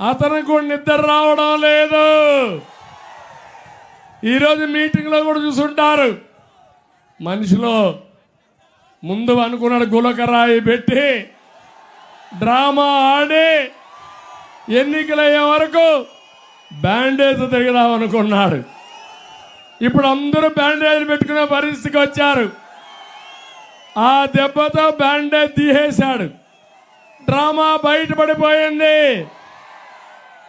అతనికి కూడా నిద్ర రావడం లేదు. ఈరోజు మీటింగ్లో కూడా చూసుంటారు. మనిషిలో ముందు అనుకున్నాడు గులకరాయి పెట్టి డ్రామా ఆడి ఎన్నికలయ్యే వరకు బ్యాండేజ్ తిరగదాం అనుకున్నాడు ఇప్పుడు అందరూ బ్యాండేజ్ పెట్టుకునే పరిస్థితికి వచ్చారు. ఆ దెబ్బతో బ్యాండేజ్ తీసేశాడు. డ్రామా బయటపడిపోయింది.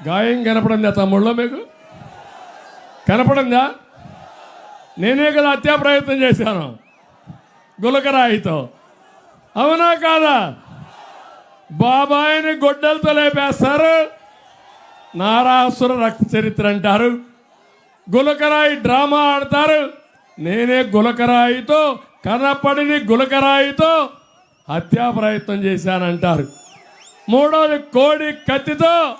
గాయం కనపడిందా తమ్ముళ్ళో మీకు? కనపడిందా? నేనే కదా హత్యా ప్రయత్నం చేశాను. గులకరాయితో అవునా కాదా? బాబాయిని గొడ్డలతో లేపేస్తారు. నారాసుర రక్త చరిత్ర అంటారు. గులకరాయి డ్రామా ఆడతారు. నేనే గులకరాయితో కనపడిని గులకరాయితో హత్యా ప్రయత్నం చేశానంటారు. మూడోది కోడి కత్తితో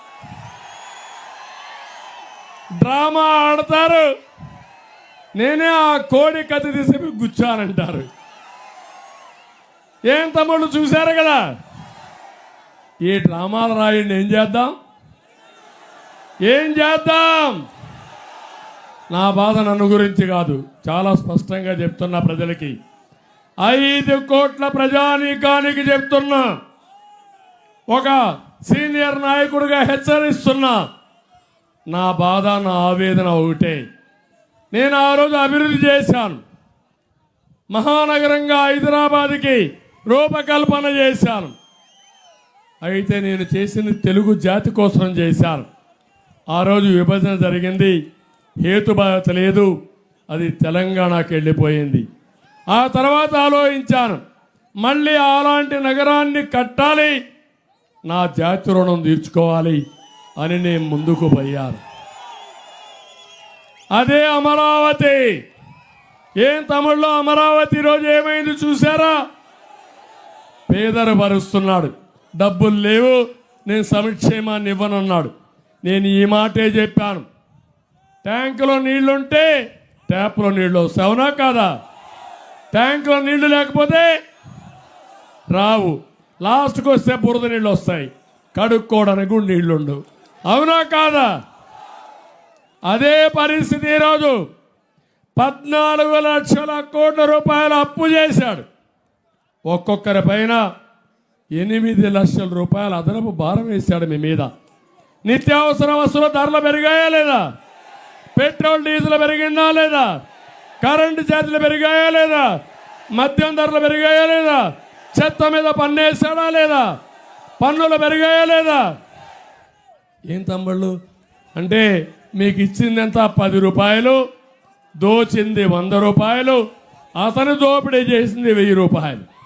డ్రామా ఆడతారు. నేనే ఆ కోడి కత్తి తీసి గుచ్చానంటారు. ఏం తమ్ముళ్ళు చూశారు కదా? ఈ డ్రామాలు రాయండి ఏం చేద్దాం? ఏం చేద్దాం? నా బాధ నన్ను గురించి కాదు చాలా స్పష్టంగా చెప్తున్నా ప్రజలకి. ఐదు కోట్ల ప్రజానీకానికి చెప్తున్నా. ఒక సీనియర్ నాయకుడిగా హెచ్చరిస్తున్నా. నా బాధ నా ఆవేదన ఒకటే. నేను ఆ రోజు అభివృద్ధి చేశాను. మహానగరంగా హైదరాబాద్కి రూపకల్పన చేశాను. అయితే నేను చేసిన తెలుగు జాతి కోసం చేశాను. ఆ రోజు విభజన జరిగింది. హేతుబాధ లేదు. అది తెలంగాణకి వెళ్ళిపోయింది. ఆ తర్వాత ఆలోచించాను. మళ్ళీ అలాంటి నగరాన్ని కట్టాలి. నా జాతి రుణం తీర్చుకోవాలి. అని నేను ముందుకు పోయారు అదే అమరావతి. ఏం తమిళ్ళో అమరావతి రోజు ఏమైంది చూసారా? పేదరు భరుస్తున్నాడు. డబ్బులు లేవు. నేను సంక్షేమాన్ని ఇవ్వనన్నాడు. నేను ఈ మాటే చెప్పాను. ట్యాంకులో నీళ్ళుంటే ట్యాప్లో నీళ్ళు వస్తావునా కాదా? ట్యాంకులో నీళ్ళు లేకపోతే రావు. లాస్ట్కి వస్తే బురద నీళ్ళు వస్తాయి. కడుక్కోవడానికి కూడా అవునా కాదా? అదే పరిస్థితి ఈరోజు పద్నాలుగు లక్షల కోట్ల రూపాయల అప్పు చేశాడు. ఒక్కొక్కరి పైన ఎనిమిది లక్షల రూపాయల అదనపు భారం వేశాడు మీ మీద. నిత్యావసర వస్తువుల ధరలు పెరిగాయా లేదా? పెట్రోల్ డీజిల్ పెరిగిందా లేదా? కరెంటు ఛార్జీలు పెరిగాయా లేదా? మద్యం ధరలు పెరిగాయా లేదా? చెత్త మీద పన్నేసాడా లేదా? పన్నులు పెరిగాయా లేదా? ఏం తమ్ముళ్ళు? అంటే మీకు ఇచ్చింది ఎంత పది రూపాయలు దోచింది వంద రూపాయలు అతను దోపిడీ చేసింది వెయ్యి రూపాయలు.